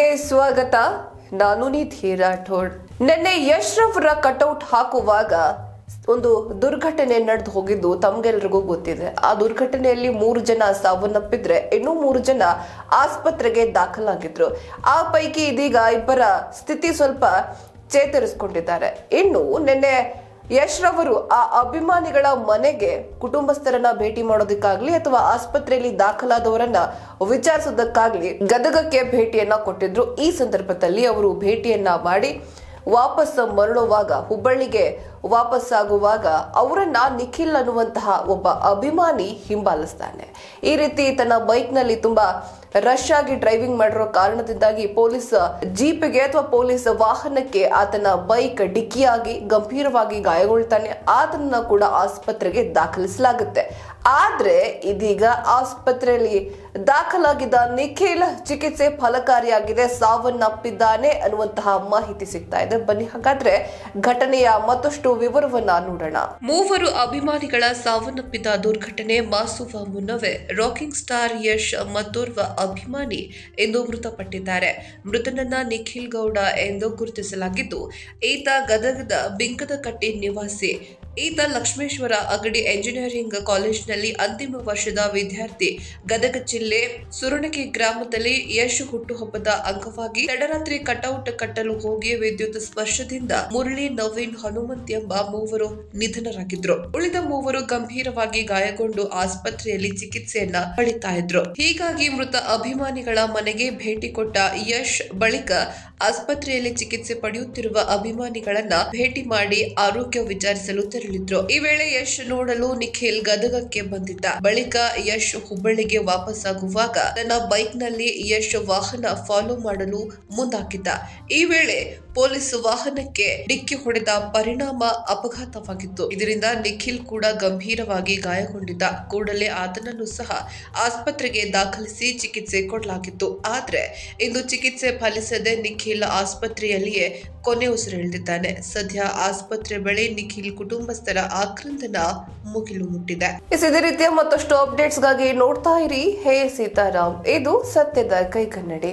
ವಾರ್ತೆಗೆ ಸ್ವಾಗತ. ನಾನು ನಿಧಿ ರಾಠೋಡ್. ನಿನ್ನೆ ರವರ ಕಟೌಟ್ ಹಾಕುವಾಗ ಒಂದು ದುರ್ಘಟನೆ ನಡೆದು ಹೋಗಿದ್ದು ತಮ್ಗೆಲ್ರಿಗೂ ಗೊತ್ತಿದೆ. ಆ ದುರ್ಘಟನೆಯಲ್ಲಿ ಮೂರು ಜನ ಸಾವನ್ನಪ್ಪಿದ್ರೆ, ಇನ್ನೂ ಮೂರು ಜನ ಆಸ್ಪತ್ರೆಗೆ ದಾಖಲಾಗಿದ್ರು. ಆ ಪೈಕಿ ಇದೀಗ ಇಬ್ಬರ ಸ್ಥಿತಿ ಸ್ವಲ್ಪ ಚೇತರಿಸಿಕೊಂಡಿದ್ದಾರೆ. ಇನ್ನು ನಿನ್ನೆ ಯಶ್ ರವರು ಆ ಅಭಿಮಾನಿಗಳ ಮನೆಗೆ ಕುಟುಂಬಸ್ಥರನ್ನ ಭೇಟಿ ಮಾಡೋದಕ್ಕಾಗ್ಲಿ ಅಥವಾ ಆಸ್ಪತ್ರೆಯಲ್ಲಿ ದಾಖಲಾದವರನ್ನ ವಿಚಾರಿಸೋದಕ್ಕಾಗ್ಲಿ ಗದಗಕ್ಕೆ ಭೇಟಿಯನ್ನ ಕೊಟ್ಟಿದ್ರು. ಈ ಸಂದರ್ಭದಲ್ಲಿ ಅವರು ಭೇಟಿಯನ್ನ ಮಾಡಿ ವಾಪಸ್ ಮರಳುವಾಗ, ಹುಬ್ಬಳ್ಳಿಗೆ ವಾಪಸ್ಸಾಗುವಾಗ ಅವರನ್ನ ನಿಖಿಲ್ ಅನ್ನುವಂತಹ ಒಬ್ಬ ಅಭಿಮಾನಿ ಹಿಂಬಾಲಿಸ್ತಾನೆ. ಈ ರೀತಿ ತನ್ನ ಬೈಕ್ನಲ್ಲಿ ತುಂಬಾ ರಶ್ ಆಗಿ ಡ್ರೈವಿಂಗ್ ಮಾಡಿರೋ ಕಾರಣದಿಂದಾಗಿ ಪೊಲೀಸ್ ಜೀಪಿಗೆ ಅಥವಾ ಪೊಲೀಸ್ ವಾಹನಕ್ಕೆ ಆತನ ಬೈಕ್ ಡಿಕ್ಕಿಯಾಗಿ, ಗಂಭೀರವಾಗಿ ಗಾಯಗೊಳ್ತಾನೆ. ಆತನ ಕೂಡ ಆಸ್ಪತ್ರೆಗೆ ದಾಖಲಿಸಲಾಗುತ್ತೆ. ಆದ್ರೆ ಇದೀಗ ಆಸ್ಪತ್ರೆಯಲ್ಲಿ ದಾಖಲಾಗಿದ್ದ ನಿಖಿಲ್ ಚಿಕಿತ್ಸೆ ಫಲಕಾರಿಯಾಗಿದೆ, ಸಾವನ್ನಪ್ಪಿದ್ದಾನೆ ಅನ್ನುವಂತಹ ಮಾಹಿತಿ ಸಿಗ್ತಾ ಇದೆ. ಬನ್ನಿ ಹಾಗಾದ್ರೆ ಘಟನೆಯ ಮತ್ತಷ್ಟು ವಿವರವನ್ನ ನೋಡೋಣ. ಮೂವರು ಅಭಿಮಾನಿಗಳ ಸಾವನ್ನಪ್ಪಿದ ದುರ್ಘಟನೆ ಮಾಸುವ ಮುನ್ನವೇ ರಾಕಿಂಗ್ ಸ್ಟಾರ್ ಯಶ್ ಮತ್ತೋರ್ವ ಅಭಿಮಾನಿ ಎಂದು ಮೃತಪಟ್ಟಿದ್ದಾರೆ. ಮೃತನನ್ನ ನಿಖಿಲ್ ಗೌಡ ಎಂದು ಗುರುತಿಸಲಾಗಿದ್ದು, ಈತ ಗದಗದ ಬಿಂಕದಕಟ್ಟಿ ನಿವಾಸಿ ಈತ ಲಕ್ಷ್ಮೇಶ್ವರ ಅಗಡಿ ಎಂಜಿನಿಯರಿಂಗ್ ಕಾಲೇಜಿನಲ್ಲಿ ಅಂತಿಮ ವರ್ಷದ ವಿದ್ಯಾರ್ಥಿ. ಗದಗ ಜಿಲ್ಲೆ ಸುರಣಗಿ ಗ್ರಾಮದಲ್ಲಿ ಯಶ್ ಹುಟ್ಟುಹಬ್ಬದ ಅಂಗವಾಗಿ ತಡರಾತ್ರಿ ಕಟೌಟ್ ಕಟ್ಟಲು ಹೋಗಿ ವಿದ್ಯುತ್ ಸ್ಪರ್ಶದಿಂದ ಮುರಳಿ ನವೀನ್ ಹನುಮಂತ್ ಎಂಬ ಮೂವರು ನಿಧನರಾಗಿದ್ರು. ಉಳಿದ ಮೂವರು ಗಂಭೀರವಾಗಿ ಗಾಯಗೊಂಡು ಆಸ್ಪತ್ರೆಯಲ್ಲಿ ಚಿಕಿತ್ಸೆಯನ್ನ ಪಡಿತಾ ಇದ್ರು. ಹೀಗಾಗಿ ಮೃತ ಅಭಿಮಾನಿಗಳ ಮನೆಗೆ ಭೇಟಿ ಕೊಟ್ಟ ಯಶ್ ಬಳಿಕ ಆಸ್ಪತ್ರೆಯಲ್ಲಿ ಚಿಕಿತ್ಸೆ ಪಡೆಯುತ್ತಿರುವ ಅಭಿಮಾನಿಗಳನ್ನ ಭೇಟಿ ಮಾಡಿ ಆರೋಗ್ಯ ವಿಚಾರಿಸಲು ತೆರಳಿದ್ರು ಈ ವೇಳೆ ಯಶ್ ನೋಡಲು ನಿಖಿಲ್ ಗದಗಕ್ಕೆ ಬಂದಿದ್ದ ಬಳಿಕ ಯಶ್ ಹುಬ್ಬಳ್ಳಿಗೆ ವಾಪಸ್ ಆಗುವಾಗ ತನ್ನ ಬೈಕ್ನಲ್ಲಿ ಯಶ್ ವಾಹನ ಫಾಲೋ ಮಾಡಲು ಮುಂದಾಗಿದ್ದ. ಈ ವೇಳೆ ಪೊಲೀಸ್ ವಾಹನಕ್ಕೆ ಡಿಕ್ಕಿ ಹೊಡೆದ ಪರಿಣಾಮ ಅಪಘಾತವಾಗಿತ್ತು. ಇದರಿಂದ ನಿಖಿಲ್ ಕೂಡ ಗಂಭೀರವಾಗಿ ಗಾಯಗೊಂಡಿದ್ದ. ಕೂಡಲೇ ಆತನನ್ನು ಸಹ ಆಸ್ಪತ್ರೆಗೆ ದಾಖಲಿಸಿ ಚಿಕಿತ್ಸೆ ಕೊಡಲಾಗಿತ್ತು. ಆದ್ರೆ ಇಂದು ಚಿಕಿತ್ಸೆ ಫಲಿಸದೆ ನಿಖಿಲ್ ಆಸ್ಪತ್ರೆಯಲ್ಲಿಯೇ ಕೊನೆ ಉಸಿರೆಳೆದಿದ್ದಾನೆ. ಸದ್ಯ ಆಸ್ಪತ್ರೆ ಬಳಿ ನಿಖಿಲ್ ಕುಟುಂಬಸ್ಥರ ಆಕ್ರಂದನ ಮುಗಿಲು ಮುಟ್ಟಿದೆ. ಇದೇ ರೀತಿಯ ಮತ್ತಷ್ಟು ಅಪ್ಡೇಟ್ಸ್ಗಾಗಿ ನೋಡ್ತಾ ಇರಿ. ಹೇ ಸೀತಾರಾಮ್, ಇದು ಸತ್ಯದ ಕೈಕನ್ನಡಿ.